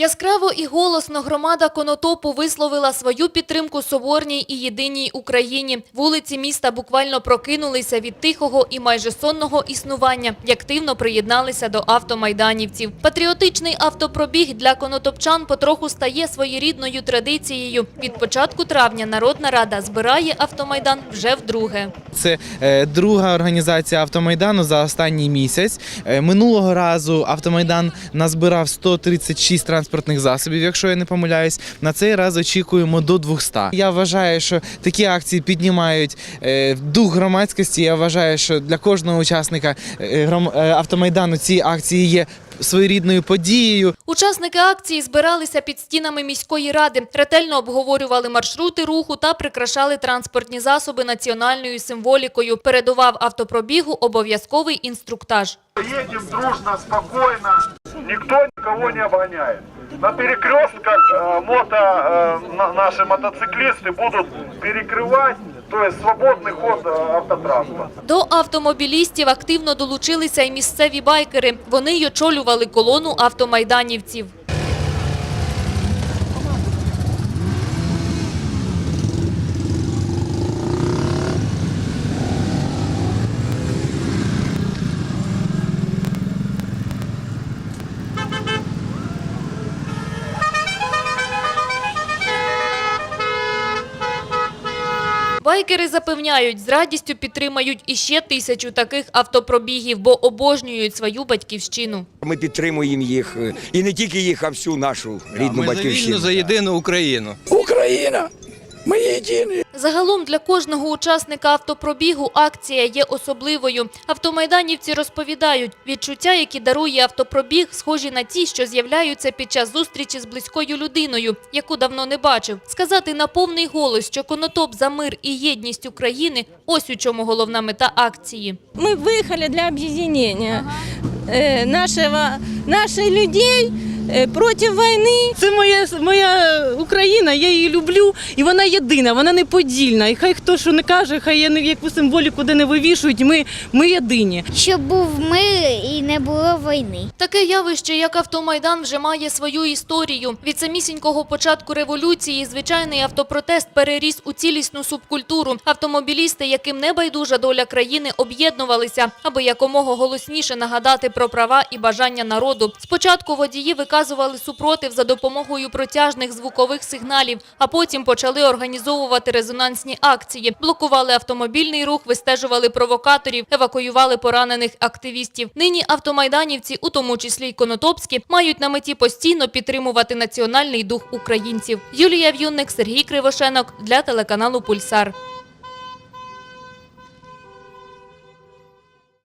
Яскраво і голосно громада Конотопу висловила свою підтримку соборній і єдиній Україні. Вулиці міста буквально прокинулися від тихого і майже сонного існування і активно приєдналися до автомайданівців. Патріотичний автопробіг для конотопчан потроху стає своєрідною традицією. Від початку травня Народна Рада збирає автомайдан вже вдруге. Це е, друга організація автомайдану за останній місяць. Е, минулого разу автомайдан назбирав 136 транспортних засобів, якщо я не помиляюсь. На цей раз очікуємо до 200. Я вважаю, що такі акції піднімають е, дух громадськості. Я вважаю, що для кожного учасника е, е, автомайдану ці акції є своєрідною подією. Учасники акції збиралися під стінами міської ради, ретельно обговорювали маршрути руху та прикрашали транспортні засоби національною символікою. Передував автопробігу обов'язковий інструктаж. Едем дружно, спокойно, никто никого не обгоняет. На перекрестках э, мото, э, на- наши мотоциклисты будут перекрывать, то есть свободный ход э, автотранспорта. До автомобілістів активно долучилися й місцеві байкери. Вони й очолювали колону автомайданівців. Байкери запевняють, з радістю підтримають іще тисячу таких автопробігів, бо обожнюють свою батьківщину. Ми підтримуємо їх е, і не тільки їх, а всю нашу рідну Ми за батьківщину. вільну, за єдину Україну. Україна! Ми єдині! Загалом для кожного учасника автопробігу акція є особливою. Автомайданівці розповідають, відчуття, які дарує автопробіг, схожі на ті, що з'являються під час зустрічі з близькою людиною, яку давно не бачив. Сказати на повний голос, що конотоп за мир і єдність України – ось у чому головна мета акції. Мы выехали для объединения э, нашего, наших людей э, против войны. Це моя, моя Україна, я її люблю, і вона єдина, вона неподільна. І хай хто що не каже, хай я не яку символіку де не вивішують, ми, ми єдині. щоб був мир і не було війни. Таке явище, як автомайдан, вже має свою історію. Від самісінького початку революції звичайний автопротест переріс у цілісну субкультуру. Автомобілісти, яким не байдужа доля країни, об'єднувалися, аби якомога голосніше нагадати про права і бажання народу. Спочатку водії виказували супротив за допомогою протяжних звукових сигналів, а потім почали організовувати резонансні акції, блокували автомобільний рух, вистежували провокаторів, евакуювали поранених активістів. Нині автомайданівці, у тому числі й конотопські, мають на меті постійно підтримувати національний дух українців. Юлія В'юнник, Сергій Кривошенок для телеканалу Пульсар.